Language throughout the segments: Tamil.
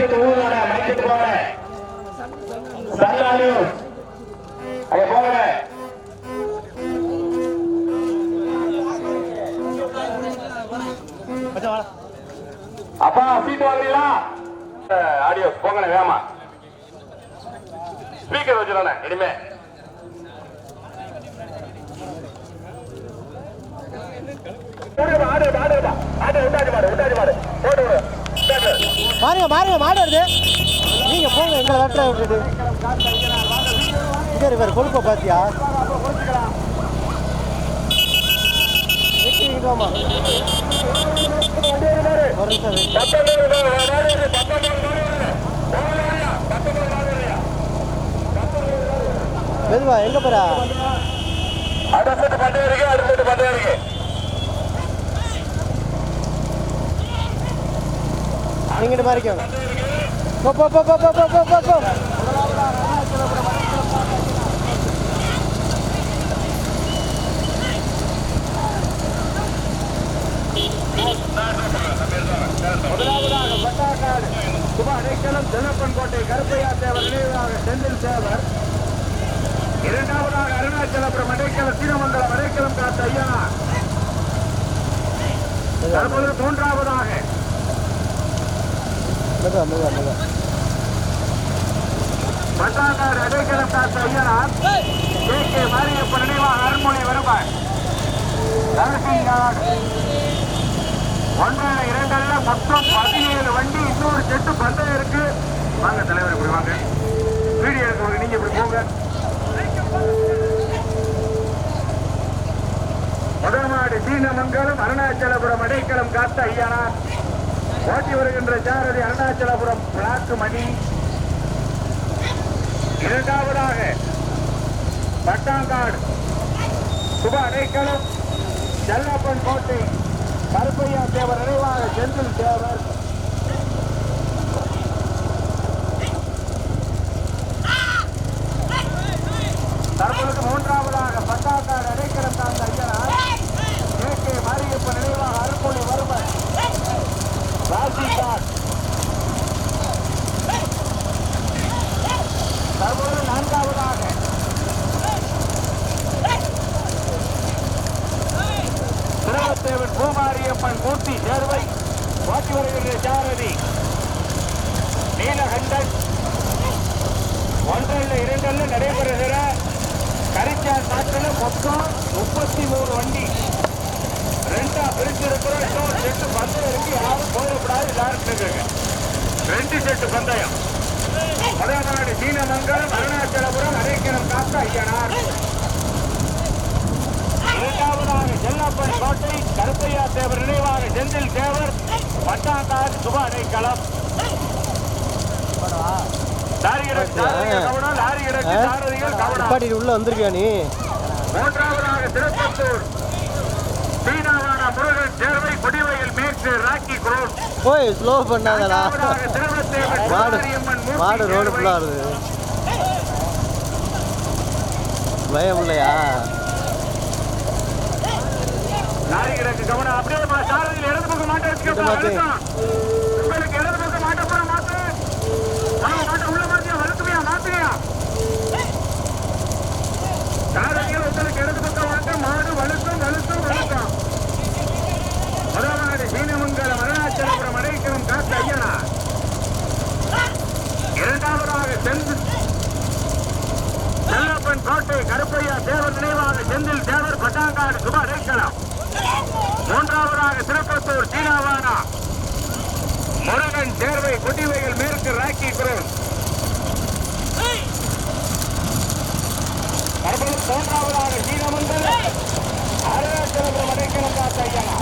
மைக்கெட்டு ஊருங்க போங்க அங்க போங்க. அப்பா சீட் வாங்குறீங்களா? ஆடியோ போங்கண்ணே வேமா ஸ்பீக்கர் வச்சிடண்ணே இனிமே. ஆடு ஆடு ஆடு ஆடு. பாருங்க பாருங்க மாடு வருது. நீங்க போங்க எங்களை வெட்ட விட்டுட்டு. இங்கே இவர் கொழுப்பை பார்த்தியா மெதுவா எங்க போறா? அடுத்த பண்டைய அடுத்த பண்டைய இங்கிட்டு நீங்கிட்ட போ போ போ போ போ போ போ போ. போ முதலாவதாக பட்டாக்காடு சுபா அடைக்கலம் ஜனப்பன் கோட்டை கருப்பையா தேவர் நினைவாக செந்தில் தேவர் இரண்டாவதாக அருணாச்சலபுரம் அடைக்கலம் சீனமங்கலம் அடைக்கலம் காத்த ஐயா. தற்போது மூன்றாவதாக மெதுவா மெதுவா மெதுவா பட்டாக்காடு அடைக்கலம் காத்த ஐயனார் கே கே மாரியப்பன் நினைவாக அருண்மொழி வருவார் நரசிங்காடு ஒன்றரை இரண்டல்ல மொத்தம் பதினேழு வண்டி இன்னொரு செட்டு பந்தயம் இருக்கு வாங்க தலைவர் இப்படி வாங்க வீடியோ எடுக்க நீங்க இப்படி போங்க முதல்மாடு சீனமங்கலம் அருணாச்சலபுரம் அடைக்கலம் காத்த ஐயனார் ஓட்டி வருகின்ற ஜாரதி அருணாச்சலபுரம் பிளாக்கு மணி. இரண்டாவதாக பட்டாங்காடு சுப அடைக்கலம் செல்லப்பன் கோட்டை கருப்பையா தேவர் நினைவாக செந்தில் தேவர் தற்பொழுது மூன்றாவதாக பட்டாக்காடு அடைக்கலம் தாழ்ந்த ஐயனார் கே கே மாரியப்பன் நினைவாக அருள்மொழி வருமன் ராசிகாட் தற்பொழுது நான்காவதாக திருவத்தேவன் பூமாரியப்பன் மூர்த்தி சேர்வை வாக்கி வருகின்ற சாரதி நீலகண்டன் ஒன்றல்ல இரண்டல்ல நடைபெறுகிற நாட்டில் மொத்தம் முப்பத்தி மூணு வண்டி. ரெண்டா பிரிச்சு இருக்கிறோம் இன்னொரு செட்டு பந்தயம் இருக்கு. யாரும் போயிடக்கூடாது எல்லாரும் இருக்குங்க ரெண்டு செட்டு பந்தயம். முதலாவது சீனமங்கலம் அருணாச்சலபுரம் அரைக்கணம் காத்த ஐயனார் இரண்டாவதாக செல்லப்பன் கோட்டை கருப்பையா தேவர் நினைவாக செந்தில் தேவர் பட்டாங்காடு சுப அடைக்கலம் உள்ள வந்திருக்கியா நீ? மூன்றாவதாக திருப்பத்தூர் சீனாவான முருகன் சேர்வை கொடிவையில் மேற்கு ராக்கி குரோஸ் போய் ஸ்லோ பண்ணாதடா. மாடு மாடு ரோடு. ஃபுல்லாக இருக்குது பயம் இல்லையா? லாரி இறக்கு கவனம். அப்படியே மா- சாரதியில் இடது பக்கம் மாட்டை. அழுத்தம். உங்களுக்கு இடது பக்கம் மாட்டை பூரா மாத்து. ஆ, மாட்டை உள்ள மாத்தியா வலுத்துமையா மாத்துறியா சாரதியில் உங்களுக்கு இடது பக்கம் மாட்ட மாடு வலுத்தும் வலுத்தும் வலுத்தும் முதலாவது சீனமங்கலம் அருணாச்சலபுரம் அடைக்கலம் காத்த ஐயனா இரண்டாவதாக செந்து செல்லப்பன் கோட்டை கருப்பையா தேவர் நினைவாக செந்தில் தேவர் பட்டாங்காடு சுப அடைக்கலம். மூன்றாவதாக திருப்பத்தூர் சீனாவானா. முருகன் சேர்வை குட்டிவையில் மேற்கு ராக்கி குரோன் மூன்றாவதாக சீனமங்கலம். அருணாச்சலபுரம் அடைக்கலம் காத்த ஐயனா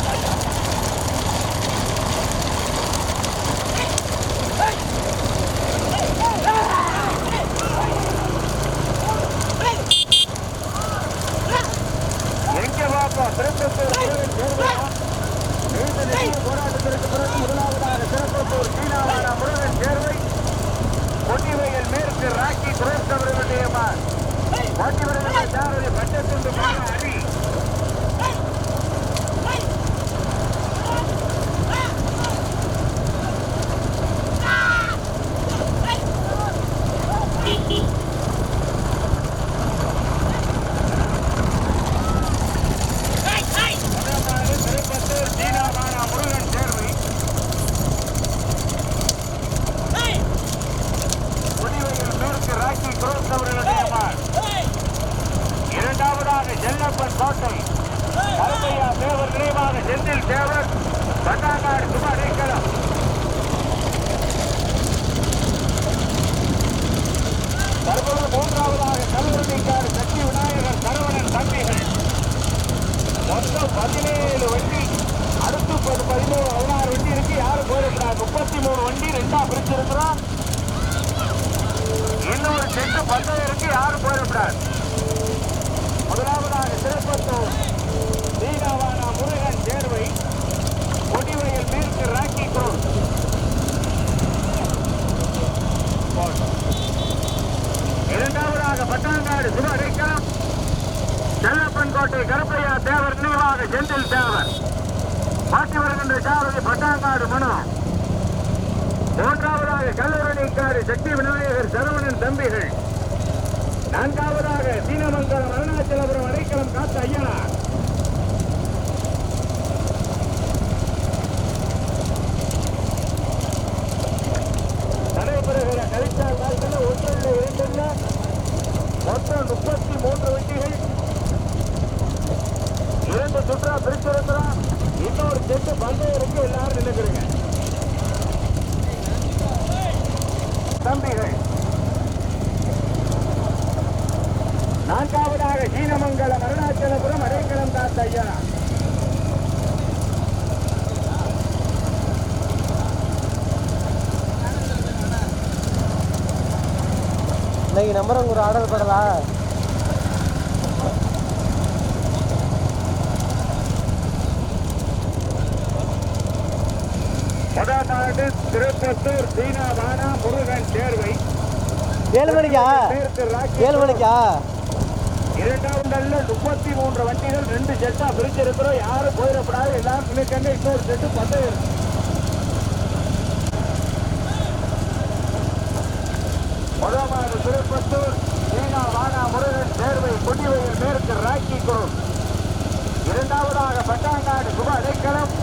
கருப்பன் கோட்டை. அருமையா தேவர் நினைவாக செந்தில் தேவர் பட்டாங்காடு சுமார் நீக்கலாம் தற்போது மூன்றாவதாக கல்வெட்டிக்காடு சக்தி விநாயகர் சரவணன் தம்பிகள். மொத்தம் பதினேழு வண்டி அடுத்து ஒரு பதினோரு பதினாறு வண்டி இருக்கு. யாரும் போயிருக்கிறார் முப்பத்தி மூணு வண்டி ரெண்டா பிரிச்சிருக்கிறோம். இன்னும் ஒரு செட்டு பத்து இருக்கு. யாரும் போயிருக்கிறார்? செல்லப்பன் கருப்பையா தேவர் நினைவாக செந்தில் தேவர். மாற்றி வருகின்ற சாரதி பட்டாங்காடு மனு. மூன்றாவதாக கல்லூரணிக்காடு சக்தி விநாயகர் சரவணன் தம்பிகள் நான்காவதாக சீனமங்கலம் அருணாச்சலபுரம் அடைக்கலம் காத்த ஐயனார் நடைபெறுகிற கழிச்சால் நாட்கள் ஒன்றில் இரண்டில் மொத்தம் முப்பத்தி மூன்று வண்டிகள் இரண்டு சுற்றா பிரிச்சிருக்கிறோம் இன்னொரு செட்டு பந்தயம் இருக்கு எல்லாரும் நின்னுக்கிறீங்க தம்பிகள் நான்காவதாக சீனமங்கலம் அருணாச்சலபுரம் ஐயா இன்னைக்கு நம்பர் ஒரு ஆர்டர் படலா? முதல் நாடு திருப்பத்தூர் சீனா வானா முருகன் சேர்வை. ஏழு மணிக்கா? ஏழு மணிக்கா? இரண்டாவது நல்ல முப்பத்தி மூன்று வண்டிகள் ரெண்டு செட்டா பிரிச்சிருக்கிறோம். யாரும் போயிடப்படாது எல்லாரும் நினைக்கங்க இன்னொரு செட்டு பந்தயம். முதலாவது திருப்பத்தூர் சீனா வானா முருகன் சேர்வை கொடிவையில் மேற்கு ராக்கி குரு இரண்டாவதாக பட்டாங்காடு சுப அடைக்கலம்.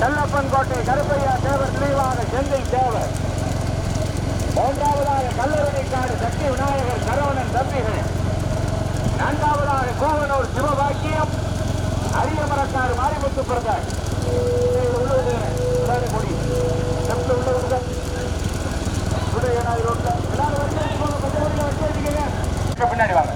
செல்லப்பன் கோட்டை கருப்பையா தேவர் நினைவாக செந்தை தேவர். மூன்றாவதாக கல்லூரிக்காடு சக்தி விநாயகர் சரவணன் தம்பிகள் நான்காவதாக கோவனூர் சிவபாக்கியம். அரியமரக்காடு மாரிமுத்து பிரகாஷ் பின்னாடி வாங்க.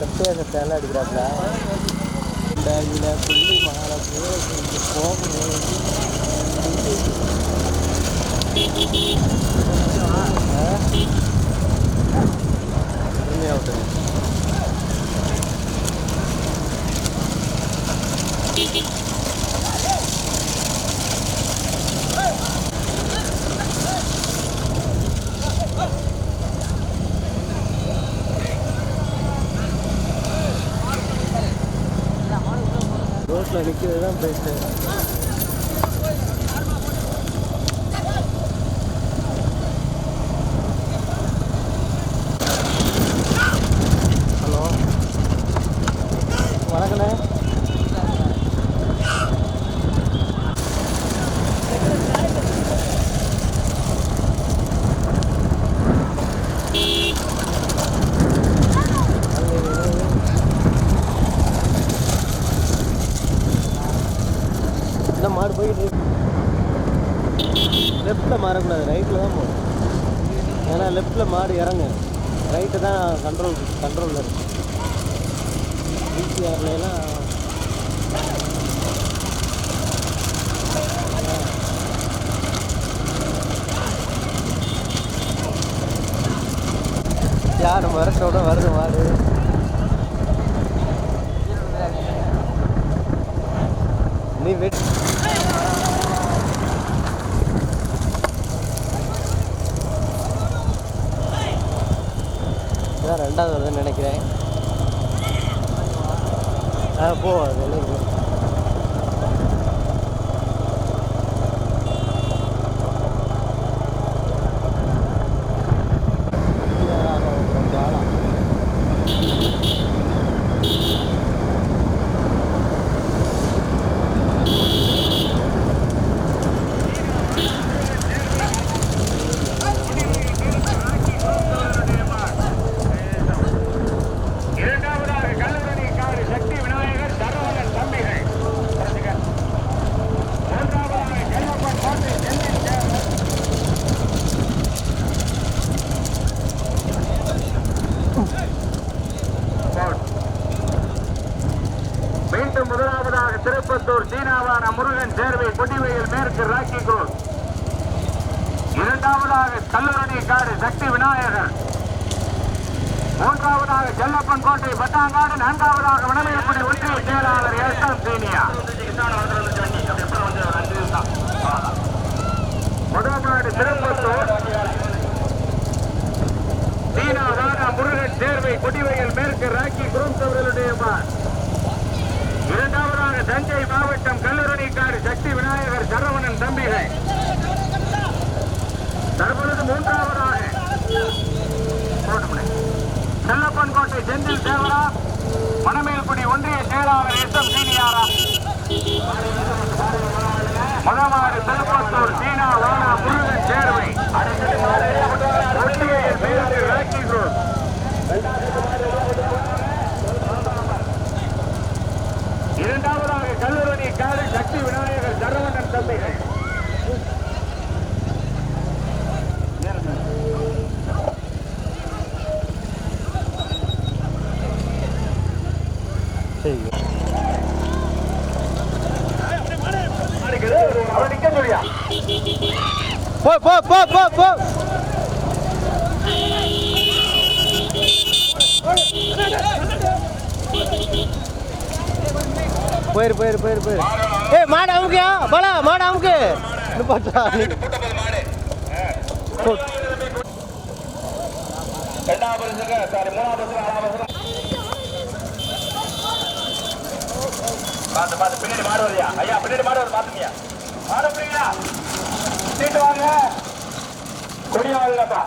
இருங்க சட்டையா சட்டையெல்லாம் அடிக்கிறாப்ல பேங்கில் புள்ளி மாலை போகணும் Thank you. Aslan 2'den 5'den. லெஃப்ட்டில் மாடு இறங்கு. ரைட்டு தான் கண்ட்ரோல் கண்ட்ரோலில் இருக்கு. பிசிஆர்லாம் யார் மரத்தோட வருது மாடு. Ah, boa, beleza. இரண்டாவதாக கல்லூரணி காடு சக்தி விநாயகர். மூன்றாவதாக செல்லப்பன் கோட்டை பட்டாங்காடு நான்காவதாக வடமையப்படி ஒன்றிய செயலாளர் எஸ் எம் சீனியா. முதலாடு திருப்பத்தூர் சீனா சீனாவான முருகன் சேர்வை கொடிவையில் மேற்கு ராக்கி குரூப் அவர்களுடைய இரண்டாவதாக தஞ்சை மாவட்டம் கல்லூரணிக்காடு சக்தி விநாயகர் சரவணன் தம்பிகள் தற்பொழுது மூன்றாவதாக போட்டுமுனை. செல்லப்பன் கோட்டை செந்தில் தேவரா மணமேல்குடி ஒன்றிய செயலாளர் எஸ் எம் சீனியாரா முதமாறு திருப்பத்தூர் சீனா வானா முருகன் சேர்வை ஒன்றிய மேற்கு ராக்கி குரூப் இரண்டாவதாக கல்லூரணி காடு சக்தி விநாயகர் சரவணன் தம்பிகள் சரி அவன் நிக்க சொல்லியா போ போ போ போயிரு போயிரு போயிரு போயிரு. ஏ மாடு அமுக்கியா பலா மாடு அமுக்கு. பார்த்தா பார்த்து பார்த்து பின்னாடி மாடு வரையா ஐயா பின்னாடி மாடு வருது பாத்துங்கய்யா மாடு பிடிங்களா சீட்டு வாங்க. கொடியா வாங்கப்பா